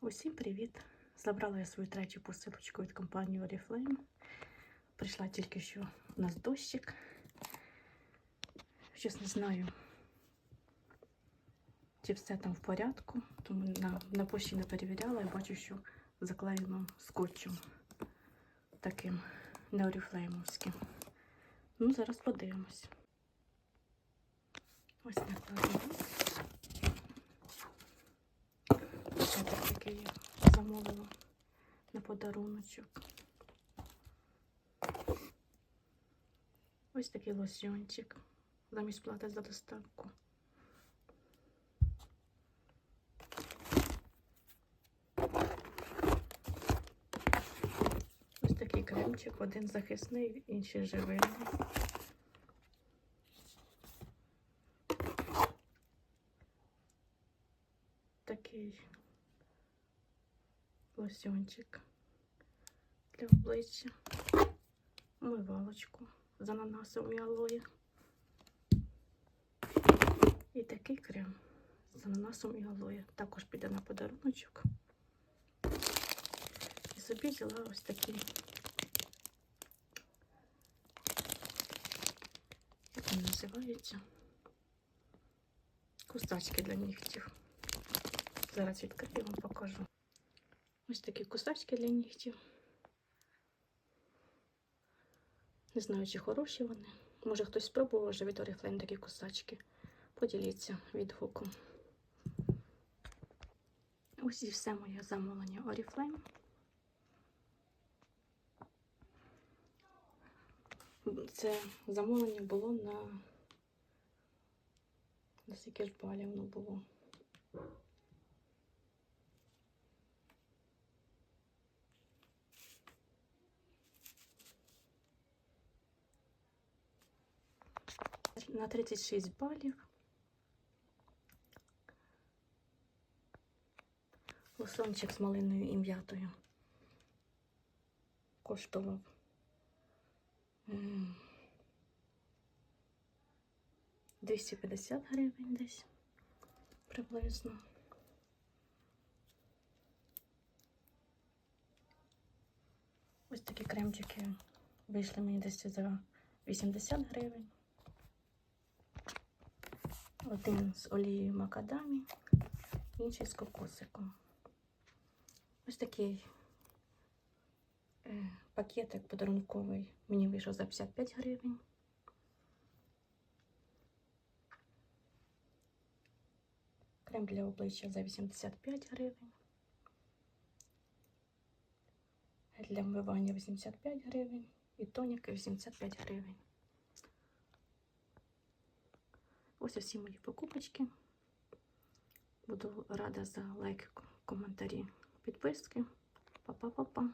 Усім привіт! Забрала я свою третю посилочку від компанії Oriflame. Прийшла тільки що у нас дощик. Щось не знаю, чи все там в порядку, тому на, на пошті не перевіряла і бачу, що заклеєно скотчем таким не оріфлеймовським. Ну, зараз подивимось. Ось накладно. Ось такий я замовила на подаруночок. Ось такий лосьончик замість плати за доставку. Ось такий кремчик, один захисний, інший живильний. Такий лосьончик для обличчя, умивалочку з ананасом і алоє. І такий крем з ананасом і алоє. Також піде на подаруночок. І собі взяла ось такі. Як вони називаються? Кусачки для нігтів. Зараз відкрию вам покажу. Ось такі кусачки для нігтів. Не знаю, чи хороші вони. Може хтось спробував вже від Oriflame такі кусачки. Поділіться відгуком. Ось і все моє замовлення Oriflame. Це замовлення було на на скільки ж балів воно було. На 36 балів. Лосончик з малиною і м'ятою коштував м, 250 гривень десь приблизно. Ось такі кремчики вийшли мені десь за 80 гривень. Один з олією макадамі, інший з кокосиком. Ось такий е, пакетик подарунковий мені вийшов за 55 гривень. Крем для обличчя за 85 гривень. Для вмивання 85 гривень і тоніки 85 гривень. Ось усі мої покупочки. Буду рада за лайки, коментарі, підписки. Па-па-па-па.